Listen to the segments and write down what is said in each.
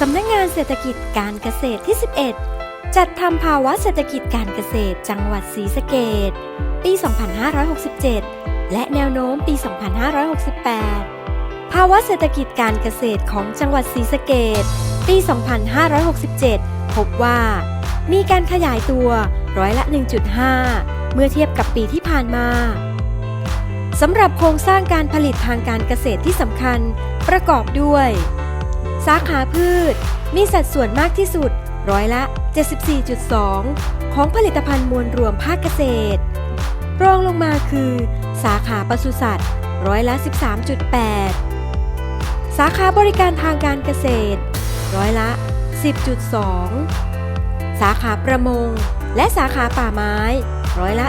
สำนักงานเศรษฐกิจการเกษตรที่ 11 จัดทำภาวะเศรษฐกิจการเกษตรจังหวัดศรีสะเกดปี 2567 และแนวโน้มปี 2568 ภาวะเศรษฐกิจการเกษตรของจังหวัดศรีสะเกดปี 2567 พบว่า มีการขยายตัวร้อยละ 1.5 เมื่อเทียบกับปีที่ผ่านมาสำหรับโครงสร้างการผลิตทางการเกษตรที่สำคัญ ประกอบด้วย สาขาพืช มีสัดส่วนมากที่สุด ร้อยละ 74.2 ของผลิตภัณฑ์มวลรวมภาคเกษตร รองลงมาคือ สาขาปศุสัตว์ร้อยละ 13.8 สาขาบริการทางการเกษตร ร้อยละ 10.2 สาขาประมง และสาขาป่าไม้ ร้อยละ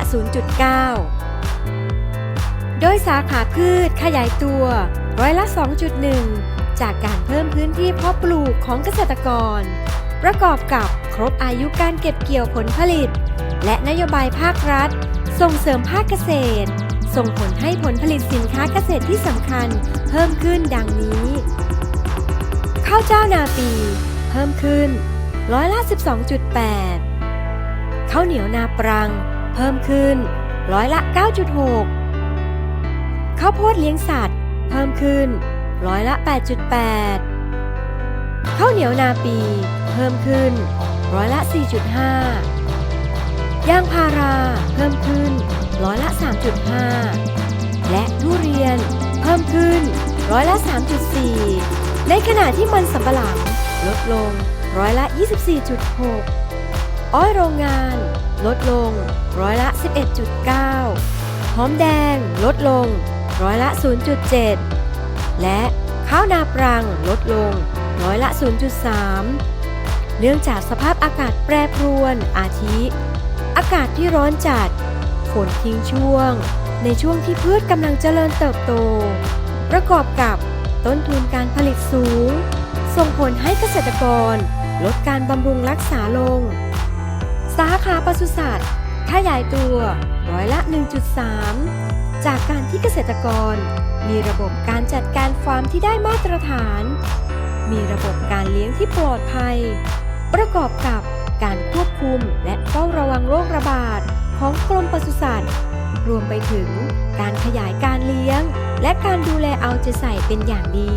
0.9 โดยสาขาพืชขยายตัว ร้อยละ 2.1 จากการเพิ่มพื้นที่เพาะปลูกของเกษตรกร ประกอบกับครบอายุการเก็บเกี่ยวผลผลิต และนโยบายภาครัฐ ส่งเสริมภาคเกษตร ส่งผลให้ผลผลิตสินค้าเกษตรที่สำคัญเพิ่มขึ้นดังนี้ ข้าวเจ้านาปี เพิ่มขึ้นร้อยละ 12.8 ข้าวเหนียวนาปรัง เพิ่มขึ้นร้อยละ 9.6 ข้าวโพดเลี้ยงสัตว์ เพิ่มขึ้น ร้อยละ 8.8 ข้าวเหนียวนาปี เพิ่มขึ้น ร้อยละ 4.5 ยางพารา เพิ่มขึ้น ร้อยละ 3.5 และทุเรียน เพิ่มขึ้น ร้อยละ 3.4 ในขณะที่มันสำปะหลัง ลดลง ร้อยละ 24.6 อ้อยโรงงาน ลดลง ร้อยละ 11.9 หอมแดง ลดลง ร้อยละ 0.7 และข้าวนาปรังลดลงร้อยละ 0.3 เนื่องจากสภาพอากาศแปรปรวน อาทิ อากาศที่ร้อนจัด ฝนทิ้งช่วง ในช่วงที่พืชกำลังเจริญเติบโต ประกอบกับต้นทุนการผลิตสูง ส่งผลให้เกษตรกร ลดการบำรุงรักษาลง สาขาปศุสัตว์ขยายตัวร้อยละ 1.3 จากการที่เกษตรกร มีระบบการจัดการฟาร์มที่ได้มาตรฐาน มีระบบการเลี้ยงที่ปลอดภัย ประกอบกับการควบคุมและเฝ้าระวังโรคระบาดของกรมปศุสัตว์ รวมไปถึงการขยายการเลี้ยง และการดูแลเอาใจใส่เป็นอย่างดี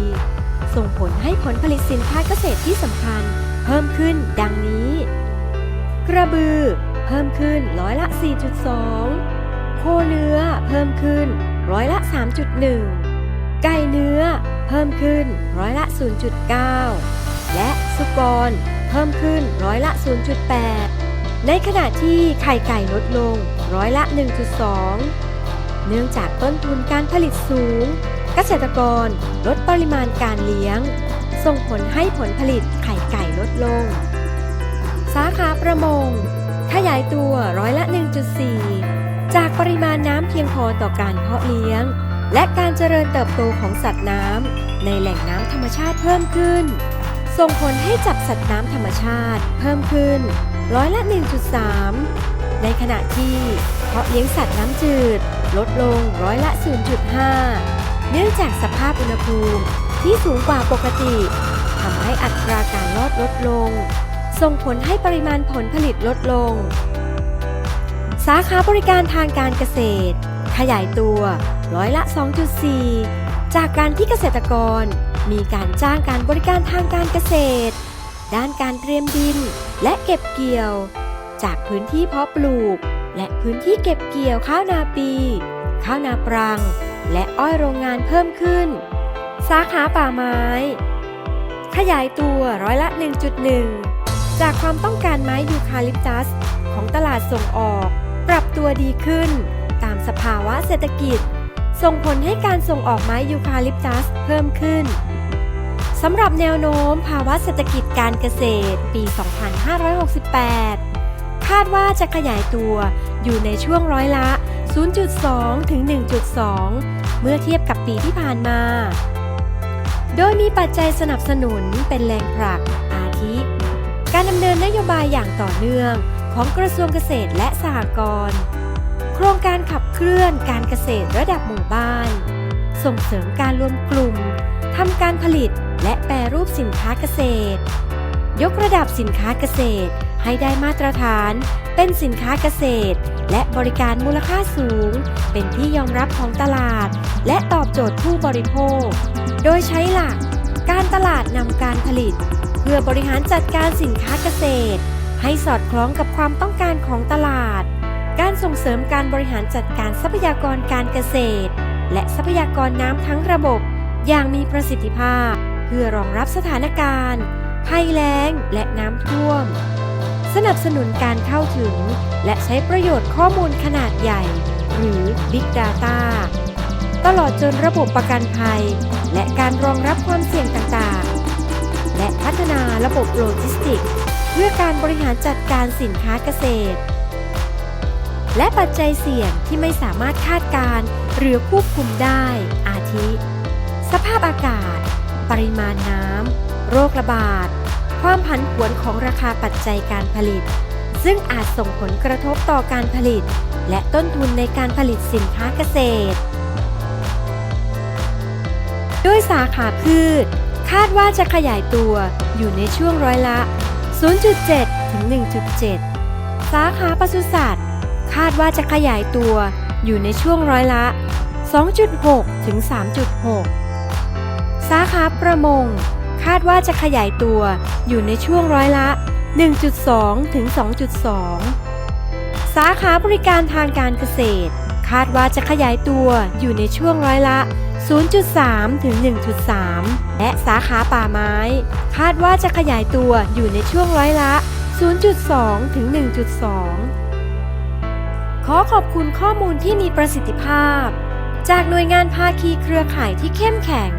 ส่งผลให้ผลผลิตสินค้าเกษตรที่สำคัญ เพิ่มขึ้นดังนี้ กระบือ เพิ่มขึ้นร้อยละ 4.2 โคเนื้อเพิ่มขึ้นร้อยละ 3.1 ไก่เนื้อเพิ่มขึ้นร้อยละ 0.9 และสุกรเพิ่มขึ้นร้อยละ 0.8 ในขณะที่ไข่ไก่ลดลงร้อยละ 1.2 เนื่องจากต้นทุนการผลิตสูง เกษตรกรลดปริมาณการเลี้ยง ส่งผลให้ผลผลิตไข่ไก่ลดลง สาขาประมง ขยายตัวร้อยละ 1.4 จากปริมาณน้ำเพียงพอต่อการเพาะเลี้ยง และการเจริญเติบโตของสัตว์น้ำในแหล่งน้ำธรรมชาติเพิ่มขึ้น ส่งผลให้จับสัตว์น้ำธรรมชาติเพิ่มขึ้นร้อยละ 1.3 ในขณะที่เพาะเลี้ยงสัตว์น้ำจืด ลดลงร้อยละ 0.5 เนื่องจากสภาพอุณหภูมิที่สูงกว่าปกติทำให้อัตราการรอดลดลง ส่งผลให้ปริมาณผลผลิตลดลงาขาบริการทางการเกษตร ขยายตัวร้อยละ 2.4 จากการที่เกษตรกร มีการจ้างการบริการทางการเกษตร ด้านการเตรียมดินและเก็บเกี่ยว จากพื้นที่เพาะปลูก และพื้นที่เก็บเกี่ยวข้าวนาปี ข้าวนาปรัง และอ้อยโรงงานเพิ่มขึ้น สาขาป่าไม้ ขยายตัวร้อยละ 1.1 จากความต้องการไม้ยูคาลิปตัสของตลาดส่งออก ปรับตัวดีขึ้น ตามสภาวะเศรษฐกิจ ส่งผลให้การส่งออกไม้ยูคาลิปตัสเพิ่มขึ้นสำหรับแนวโน้มภาวะเศรษฐกิจการเกษตรปี 2568 คาดว่าจะขยายตัวอยู่ในช่วงร้อยละ 0.2 ถึง 1.2 เมื่อเทียบกับปีที่ผ่านมา โดยมีปัจจัยสนับสนุนเป็นแรงผลักอาทิ การดำเนินนโยบายอย่างต่อเนื่อง ของกระทรวงเกษตรและสหกรณ์ โครงการขับเคลื่อนการเกษตรระดับหมู่บ้าน ส่งเสริมการรวมกลุ่มทำการผลิตและแปรรูปสินค้าเกษตร ยกระดับสินค้าเกษตรให้ได้มาตรฐาน เป็นสินค้าเกษตร และบริการมูลค่าสูง เป็นที่ยอมรับของตลาด และตอบโจทย์ผู้บริโภค โดยใช้หลัก การตลาดนำการผลิต เพื่อบริหารจัดการสินค้าเกษตร ให้สอดคล้องกับความต้องการของตลาด การส่งเสริมการบริหารจัดการทรัพยากรการเกษตร และทรัพยากรน้ำทั้งระบบ อย่างมีประสิทธิภาพ เพื่อรองรับสถานการณ์ภัยแล้งและน้ำท่วม สนับสนุนการเข้าถึง และใช้ประโยชน์ข้อมูลขนาดใหญ่ หรือ Big Data ตลอดจนระบบประกันภัย และการรองรับความเสี่ยงต่างๆ และพัฒนาระบบโลจิสติกส์ เพื่อการบริหารจัดการสินค้าเกษตร และปัจจัยเสี่ยงที่ไม่สามารถคาดการณ์หรือควบคุมได้ อาทิ สภาพอากาศ ปริมาณน้ำ โรคระบาด ความผันผวนของราคาปัจจัยการผลิต ซึ่งอาจส่งผลกระทบต่อการผลิต และต้นทุนในการผลิตสินค้าเกษตรโดยสาขาพืช คาดว่าจะขยายตัวอยู่ในช่วงร้อยละ 0.7 ถึง 1.7 สาขาปศุสัตว์ คาดว่าจะขยายตัวอยู่ในช่วงร้อยละ 2.6 ถึง 3.6 สาขาประมง คาดว่าจะขยายตัวอยู่ในช่วงร้อยละ 1.2 ถึง 2.2 สาขาบริการทางการเกษตร คาดว่าจะขยายตัวอยู่ในช่วงร้อยละ 0.3 ถึง 1.3 และสาขาป่าไม้ คาดว่าจะขยายตัวอยู่ในช่วงร้อยละ 0.2 ถึง 1.2 ขอขอบคุณข้อมูลที่มีประสิทธิภาพ จากหน่วยงานภาคีเครือข่ายที่เข้มแข็ง